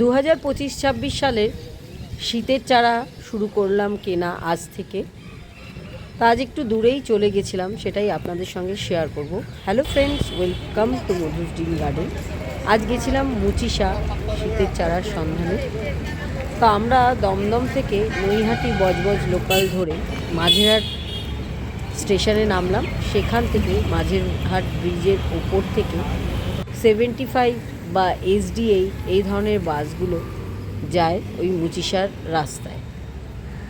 দু হাজার পঁচিশ ছাব্বিশ সালের শীতের চারা শুরু করলাম কেনা আজ থেকে। তা আজ একটু দূরেই চলে গেছিলাম, সেটাই আপনাদের সঙ্গে শেয়ার করব। Hello friends welcome to Madhu's dream garden আজ গেছিলাম মুচিশা শীতের চারার সন্ধানে। তো আমরা দমদম থেকে নৈহাটি বজবজ লোকাল ধরে মাঝেরহাট স্টেশনে নামলাম। সেখান থেকে মাঝেরহাট ব্রিজের ওপর থেকে সেভেন্টি ফাইভ বা এসডিএই এই ধরনের বাসগুলো যায় ওই মুচিসার রাস্তায়।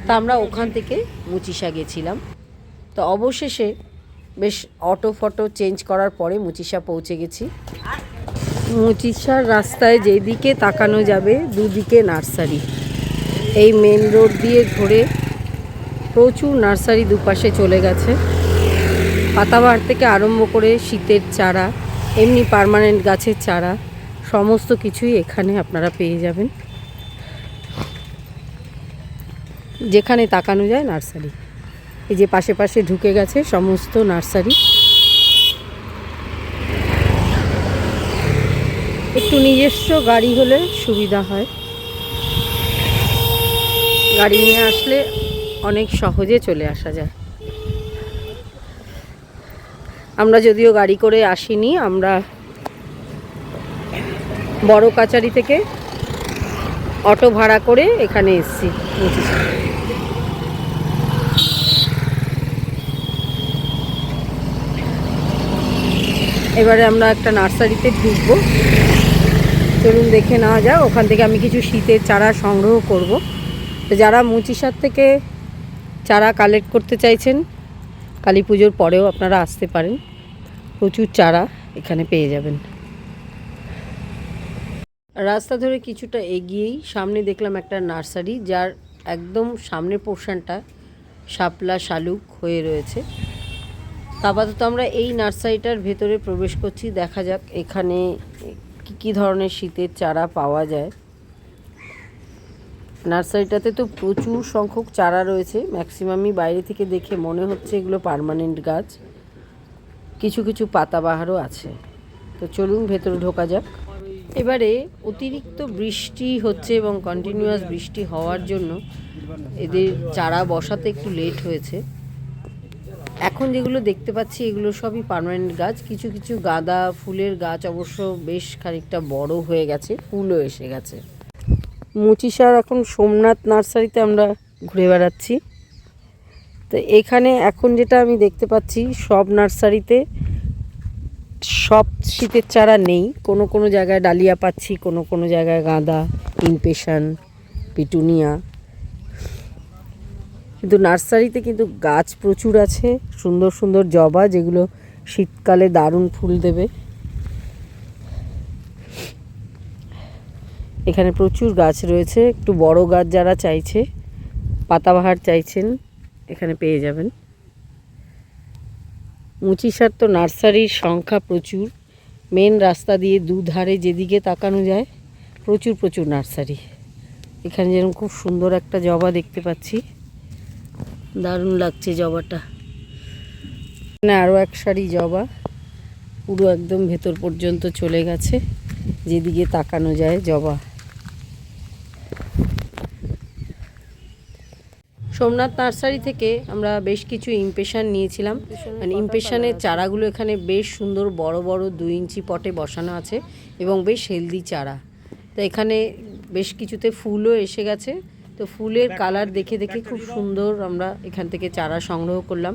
তা আমরা ওখান থেকে মুচিসা গেছিলাম। তো অবশেষে বেশ অটো ফটো চেঞ্জ করার পরে মুচিসা পৌঁছে গেছি। মুচিসার রাস্তায় যেদিকে তাকানো যাবে দুদিকে নার্সারি। এই মেন রোড দিয়ে ধরে প্রচুর নার্সারি দুপাশে চলে গেছে। পাতাবাহার থেকে আরম্ভ করে শীতের চারা, এমনি পার্মানেন্ট গাছের চারা। সমস্ত কিছুই এখানে আপনারা পেয়ে যাবেন। যেখানে তাকানো যায় নার্সারি। এই যে পাশে পাশে ঢুকে গেছে সমস্ত নার্সারি। একটু নিজস্ব গাড়ি হলে সুবিধা হয়। গাড়ি নিয়ে আসলে অনেক সহজে চলে আসা যায়। আমরা যদিও গাড়ি করে আসিনি, আমরা বড় কাচারি থেকে অটো ভাড়া করে এখানে এসেছি। এবারে আমরা একটা নার্সারিতে ঢুকবো। চলুন দেখে নেওয়া যাক। ওখান থেকে আমি কিছু শীতের চারা সংগ্রহ করব। তো যারা মুচিসার থেকে চারা কালেক্ট করতে চাইছেন, কালী পুজোর পরেও আপনারা আসতে পারেন। প্রচুর চারা এখানে পেয়ে যাবেন। রাস্তা ধরে কিছুটা এগিয়েই সামনে দেখলাম একটা নার্সারি, যার একদম সামনের পোর্শনটা শাপলা শালুক হয়ে রয়েছে। আপাতত আমরা এই নার্সারিটার ভেতরে প্রবেশ করছি, দেখা যাক এখানে কী কী ধরনের শীতের চারা পাওয়া যায়। নার্সারিটাতে তো প্রচুর সংখ্যক চারা রয়েছে, ম্যাক্সিমামই বাইরে থেকে দেখে মনে হচ্ছে এগুলো পার্মানেন্ট গাছ। কিছু কিছু পাতাবাহারও আছে। তো চলুন ভেতরে ঢোকা যাক। এবারে অতিরিক্ত বৃষ্টি হচ্ছে এবং কন্টিনিউয়াস বৃষ্টি হওয়ার জন্য এদের চারা বসাতে একটু লেট হয়েছে। এখন যেগুলো দেখতে পাচ্ছি, এগুলো সবই পার্মানেন্ট গাছ। কিছু কিছু গাঁদা ফুলের গাছ অবশ্য বেশ খানিকটা বড় হয়ে গেছে, ফুলও এসে গেছে। মুচিসার এখন সোমনাথ নার্সারিতে আমরা ঘুরে বেড়াচ্ছি। তো এখানে এখন যেটা আমি দেখতে পাচ্ছি, সব নার্সারিতে সব শীতের চারা নেই। কোনো কোনো জায়গায় ডালিয়া পাচ্ছি, কোনো কোনো জায়গায় গাঁদা ইমপেশন পিটুনিয়া। কিন্তু নার্সারিতে কিন্তু গাছ প্রচুর আছে, সুন্দর সুন্দর জবা যেগুলো শীতকালে দারুণ ফুল দেবে। এখানে প্রচুর গাছ রয়েছে, একটু বড় গাছ যারা চাইছে, পাতাবাহার চাইছেন, এখানে পেয়ে যাবেন। মুচিসার তো নার্সারির সংখ্যা প্রচুর। মেন রাস্তা দিয়ে দুধারে যেদিকে তাকানো যায়, প্রচুর প্রচুর নার্সারি। এখানে যেরকম খুব সুন্দর একটা জবা দেখতে পাচ্ছি। দারুণ লাগছে জবাটা। এখানে আরও এক সারি জবা, পুরো একদম ভেতর পর্যন্ত চলে গেছে, যেদিকে তাকানো যায় জবা। সোমনাথ নার্সারি থেকে আমরা বেশ কিছু ইমপেশন নিয়েছিলাম। মানে ইমপেশনের চারাগুলো এখানে বেশ সুন্দর বড় বড় দুই ইঞ্চি পটে বসানো আছে এবং বেশ হেলদি চারা। তো এখানে বেশ কিছুতে ফুলও এসে গেছে। তো ফুলের কালার দেখে দেখে খুব সুন্দর আমরা এখান থেকে চারা সংগ্রহ করলাম।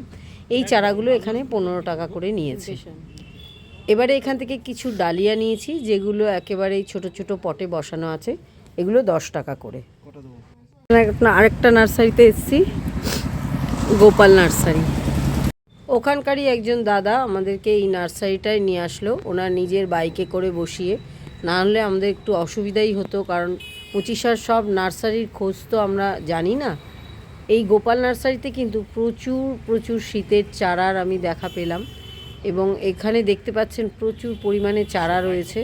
এই চারাগুলো এখানে পনেরো টাকা করে নিয়েছে। এবারে এখান থেকে কিছু ডালিয়া নিয়েছি, যেগুলো একেবারেই ছোট ছোট পটে বসানো আছে। এগুলো দশ টাকা করে। আরেকটা নার্সারিতে এসেছি, গোপাল নার্সারি। ওখানকারই একজন দাদা আমাদেরকে এই নার্সারিটায় নিয়ে আসলো, ওনার নিজের বাইকে করে বসিয়ে। না হলে আমাদের একটু অসুবিধাই হতো, কারণ পঁচিশার সব নার্সারির খোঁজ তো আমরা জানি না। এই গোপাল নার্সারিতে কিন্তু প্রচুর প্রচুর শীতের চারার আমি দেখা পেলাম এবং এখানে দেখতে পাচ্ছেন প্রচুর পরিমাণে চারা রয়েছে।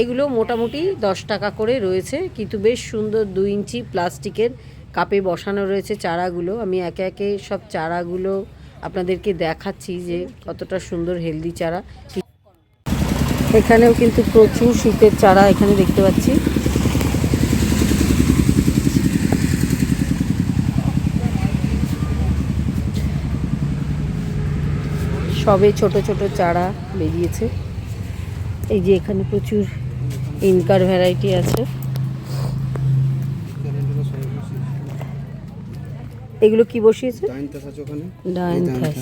এগুলো মোটামুটি দশ টাকা করে রয়েছে, কিন্তু বেশ সুন্দর দুই ইঞ্চি প্লাস্টিকের কাপে বসানো রয়েছে চারাগুলো। আমি একে একে সব চারাগুলো আপনাদেরকে দেখাচ্ছি যে কতটা সুন্দর হেলদি চারা। এখানেও কিন্তু প্রচুর শীতের চারা এখানে দেখতে পাচ্ছি। সবে ছোট ছোট চারা বেরিয়েছে। এই যে এখানে প্রচুর ইনকার ভ্যারাইটি আছে। এগুলো কি বসিয়েছে? ডায়ান্থাস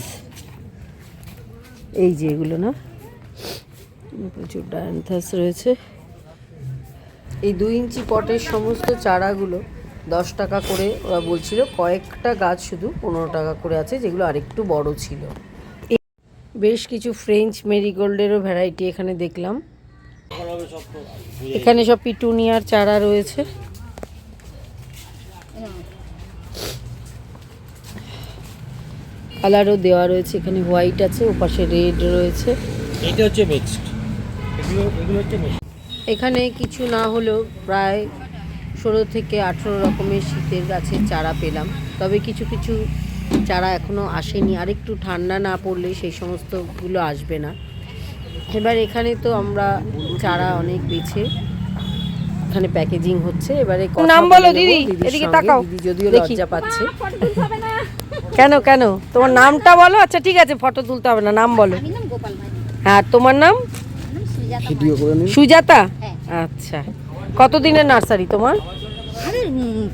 এই যে এগুলো না? প্রচুর ডায়ান্থাস রয়েছে। এই দুই ইঞ্চি পটের সমস্ত চারাগুলো দশ টাকা করে ওরা বলছিল কয়েকটা গাছ শুধু পনেরো টাকা করে আছে যেগুলো আরেকটু বড় ছিল। বেশ কিছু ফ্রেঞ্চ মেরিগোল্ডেরও ভ্যারাইটি এখানে দেখলাম। এখানে সব পিটুনিয়ার চারা রয়েছে। কালারও দেওয়া রয়েছে এখানে হোয়াইট আছে ওপাশে রেড রয়েছে। এটা হচ্ছে মিক্সড এগুলো এগুলো হচ্ছে এখানে কিছু না হলেও প্রায় ষোলো থেকে আঠেরো রকমের শীতের গাছের চারা পেলাম। তবে কিছু কিছু চারা এখনও আসেনি। আর একটু ঠান্ডা না পড়লে সেই সমস্তগুলো আসবে না। এবার এখানে তো আমরা চারা অনেক বেছে এখানে প্যাকেজিং হচ্ছে এবারে নাম বলো দিদি, এদিকে তাকাও। দিদি যদিও। লজ্জা পাচ্ছে। কেন কেন? তোমার নামটা বলো? আচ্ছা ঠিক আছে ফটো তুলতে হবে না নাম বলো। আমি নাম গোপাল ভাই হ্যাঁ তোমার নাম? সুজাতা হ্যাঁ। আচ্ছা। কতদিনের নার্সারি তোমার?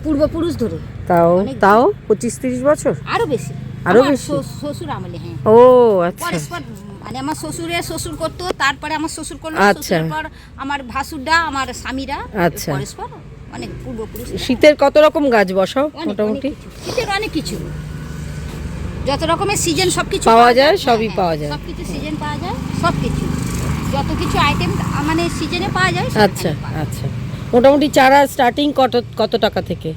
পূর্বপুরুষ ধরে তাও তাও? পঁচিশ তিরিশ বছর? আরও বেশি। আরও বেশি? শ্বশুর আমলে হ্যাঁ। ও আচ্ছা। মানে আমার শ্বশুরের শ্বশুর করতো তারপরে আমার শ্বশুর করল আচ্ছা। পর আমার ভাসুরটা আমার স্বামীরা আচ্ছা। পরস্পর অনেক পূর্বপুরুষ শীতের কত রকম গাছ বসাও মোটামুটি? শীতের অনেক কিছু। যত রকমের সিজন সবকিছু পাওয়া যায়, সবই হ্যাঁ, পাওয়া যায়। সবকিছু সিজন পাওয়া যায় সবকিছু। যত কিছু আইটেম মানে সিজনে পাওয়া যায় আচ্ছা আচ্ছা। মোটামুটি চারা স্টার্টিং কত কত টাকা থেকে?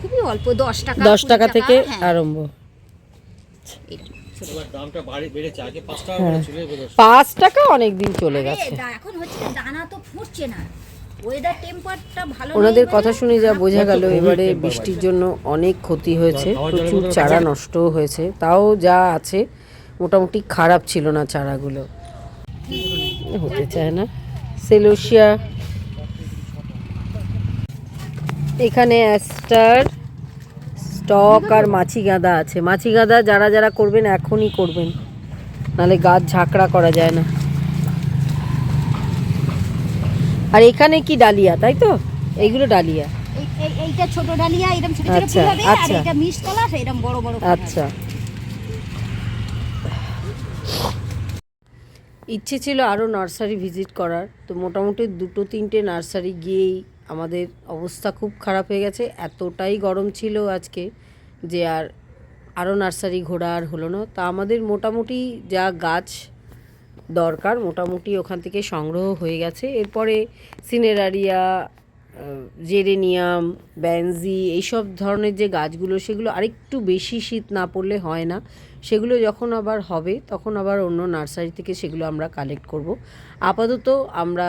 খুবই অল্প দশ টাকা দশ টাকা থেকে হ্যাঁ, আরম্ভ। দামটা বেড়েছে। আগে টাকা হ্যাঁ। করে ছিল এবার টাকা অনেক দিন চলে গেছে। এখন হচ্ছে দানা তো ফুটছে না। ওয়েদার টেম্পারটা ভালো ওনাদের কথা শুনে যা বোঝা গেল এবারে বৃষ্টির জন্য অনেক ক্ষতি হয়েছে। প্রচুর চারা মতো নষ্টও হয়েছে। তাও যা আছে মোটামুটি খারাপ ছিল না চারাগুলো। হতে চায় না? সেলোসিয়া এখানে অ্যাস্টার। স্টক আর মাছি গাঁদা আছে। মাছি গাঁদা যারা যারা করবেন এখনই করবেন। নালে গাছ ঝাঁকড়া করা যায় না। আর এখানে কি ডালিয়া তাই তো? এইগুলো ডালিয়া। এই- এই- এইটা ছোট ডালিয়া এরকম ছোট ছোট আচ্ছা, ফুল হবে আর আচ্ছা। এটা মিষ্টি এরকম বড় বড় আচ্ছা। ইচ্ছে ছিল আরও নার্সারি ভিজিট করার। তো মোটামুটি দুটো তিনটে নার্সারি গিয়েই আমাদের অবস্থা খুব খারাপ হয়ে গেছে। এতটাই গরম ছিল আজকে যে আর আরও নার্সারি ঘোরা আর হলো না। তা আমাদের মোটামুটি যা গাছ দরকার মোটামুটি ওখান থেকে সংগ্রহ হয়ে গেছে। এরপরে সিনেরারিয়া জেরেনিয়াম, ব্যানজি এইসব ধরনের যে গাছগুলো, সেগুলো আরেকটু বেশি শীত না পড়লে হয় না। সেগুলো যখন আবার হবে, তখন আবার অন্য নার্সারি থেকে সেগুলো আমরা কালেক্ট করব। আপাতত আমরা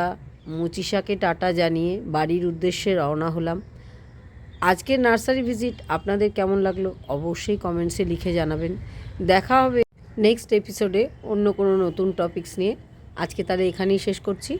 মুচিশাকে টাটা জানিয়ে বাড়ির উদ্দেশ্যে রওনা হলাম। আজকের নার্সারি ভিজিট আপনাদের কেমন লাগল অবশ্যই কমেন্টসে লিখে জানাবেন। দেখা হবে নেক্সট এপিসোডে অন্য কোনো নতুন টপিকস নিয়ে। আজকে তাহলে এখানেই শেষ করছি।